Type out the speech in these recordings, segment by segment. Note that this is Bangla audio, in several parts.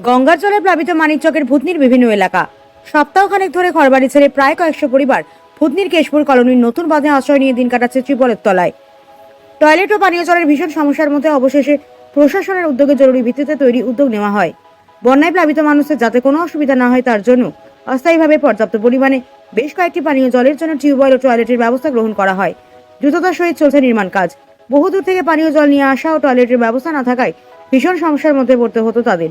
গঙ্গার জলে প্লাবিত মানিকচকের ভূতনির বিভিন্ন এলাকা। সপ্তাহখানেক ধরে ঘরবাড়ি ছেড়ে প্রায় কয়েকশো পরিবার ভূতনির কেশপুর কলোনির নতুন বাঁধে আশ্রয় নিয়ে দিন কাটাচ্ছে ত্রিপলের তলায়। টয়লেট ও পানীয় জলের ভীষণ সমস্যার মধ্যে অবশেষে প্রশাসনের উদ্যোগে জরুরি ভিত্তিতে তৈরি উদ্যোগ নেওয়া হয়। বন্যায় প্লাবিত মানুষের যাতে কোনো অসুবিধা না হয় তার জন্য অস্থায়ীভাবে পর্যাপ্ত পরিমাণে বেশ কয়েকটি পানীয় জলের জন্য টিউবওয়েল ও টয়লেটের ব্যবস্থা গ্রহণ করা হয়। দ্রুততার সহিত চলছে নির্মাণ কাজ। বহুদূর থেকে পানীয় জল নিয়ে আসা ও টয়লেটের ব্যবস্থা না থাকায় ভীষণ সমস্যার মধ্যে পড়তে হতো তাদের।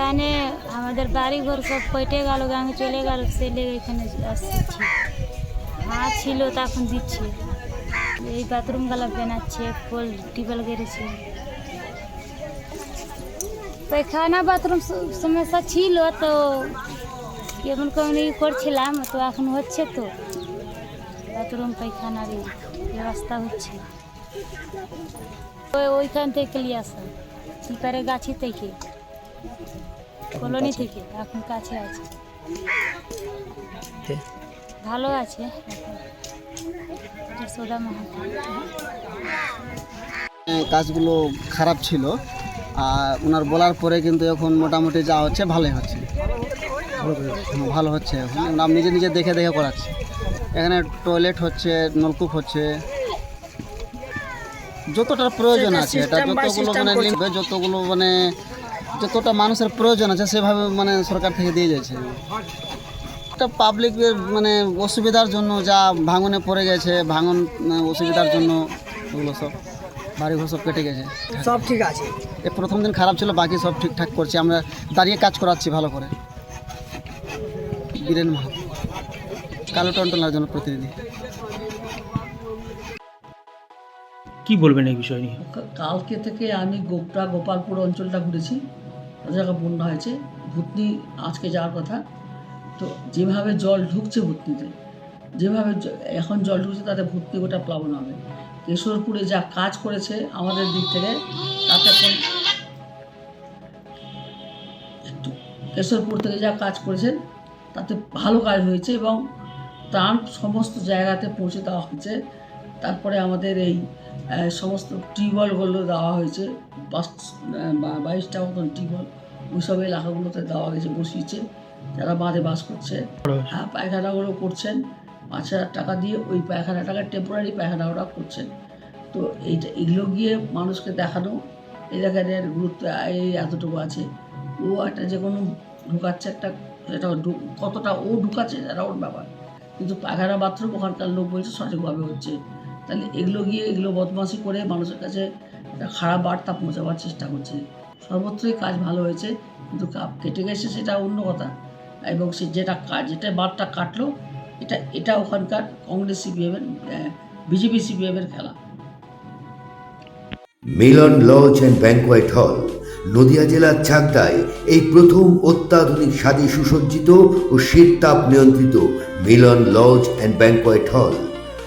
এখানে আমাদের বাড়ি ঘর সব কেটে গেল গাঙে চলে গেল লেগে এখানে আসছি। মা ছিল, তখন দিচ্ছে। এই বাথরুম গালা বানাচ্ছে পোল টিউবওয়েল গেড়েছে। পায়খানা বাথরুম সমস্যা ছিল তো কেমন কেমন ই করছিলাম, তো এখন হচ্ছে তো। বাথরুম পায়খানার ব্যবস্থা হচ্ছে। ওই ওইখান থেকে নিয়ে আসা চিপারে গাছি থেকে। কলোনি থেকে এখন কাছে আছে। ভালো আছে মাহাতো। হ্যাঁ, কাজগুলো খারাপ ছিল। আর ওনার বলার পরে কিন্তু এখন মোটামুটি যা হচ্ছে ভালোই হচ্ছে। ভালো হচ্ছে এখন। আমরা নিজে নিজে দেখে দেখে করাচ্ছি। এখানে টয়লেট হচ্ছে নলকূপ হচ্ছে। যতটা প্রয়োজন আছে এটা যতগুলো মানে লিখবে যতগুলো মানে যতটা মানুষের প্রয়োজন আছে সেভাবে মানে সরকার থেকে দিয়ে যাচ্ছে। একটা পাবলিকের মানে অসুবিধার জন্য যা ভাঙনে পড়ে গেছে ভাঙন অসুবিধার জন্য ওগুলো সব বাড়িঘর সব কেটে গেছে। সব ঠিক আছে। এ প্রথম দিন খারাপ ছিল বাকি সব ঠিকঠাক করছি আমরা দাঁড়িয়ে কাজ করাচ্ছি ভালো করে। বীরেন মাহাতো কালো টন্টনার জন্য প্রতিনিধি কি বলবেন এই বিষয় নিয়ে? কালকে থেকে আমি গোপটা গোপালপুর অঞ্চলটা ঘুরেছি। জায়গা বন্যা হয়েছে, ভূতনি আজকে যাওয়ার কথা। তো যেভাবে জল ঢুকছে ভূতনিতে, যেভাবে এখন জল ঢুকছে তাতে ভূতনি গোটা প্লাবন হবে। কেশরপুরে যা কাজ করেছে আমাদের দিক থেকে, তাতে একটু কেশরপুর থেকে যা কাজ করেছেন, তাতে ভালো কাজ হয়েছে এবং ত্রাণ সমস্ত জায়গাতে পৌঁছে দেওয়া হয়েছে। তারপরে আমাদের এই সমস্ত টিউবওয়েলগুলো দেওয়া হয়েছে। পাঁচ বাইশটা মতন টিউবওয়েল। ওইসব এলাকাগুলোতে দেওয়া হয়েছে, বসিয়েছে। যারা বাঁধে বাস করছে হ্যাঁ পায়খানাগুলো করছেন। পাঁচ হাজার টাকা দিয়ে ওই পায়খানা টাকা টেম্পোরারি পায়খানা ওরা করছেন। তো এইটা, এগুলো গিয়ে মানুষকে দেখানো জায়গায় গুরুত্ব, এই এতটুকু আছে। ও একটা যে কোনো ঢুকাচ্ছে একটা, এটা কতটা ও ঢুকাচ্ছে সেটা ওর ব্যাপার। কিন্তু পায়খানা বাথরুম ওখানকার লোক বলছে সঠিকভাবে হচ্ছে। তাহলে এগুলো গিয়ে এগুলো বদমাশি করে মানুষের কাছে একটা খারাপ বার্তা পৌঁছাবার চেষ্টা করছে। সর্বত্রই কাজ ভালো হয়েছে, কিন্তু কেটে গেছে সেটা অন্য কথা। এবং সে যেটা যেটা বারটা কাটলো, এটা এটা ওখানকার কংগ্রেস সিপিএমের বিজেপি সিপিএমের খেলা। মিলন লজ অ্যান্ড ব্যাংকোয়েট হল, নদিয়া জেলার চাকদায় এই প্রথম অত্যাধুনিক স্বাদে সুসজ্জিত ও শীত তাপ নিয়ন্ত্রিত মিলন লজ অ্যান্ড ব্যাংকোয়েট হল।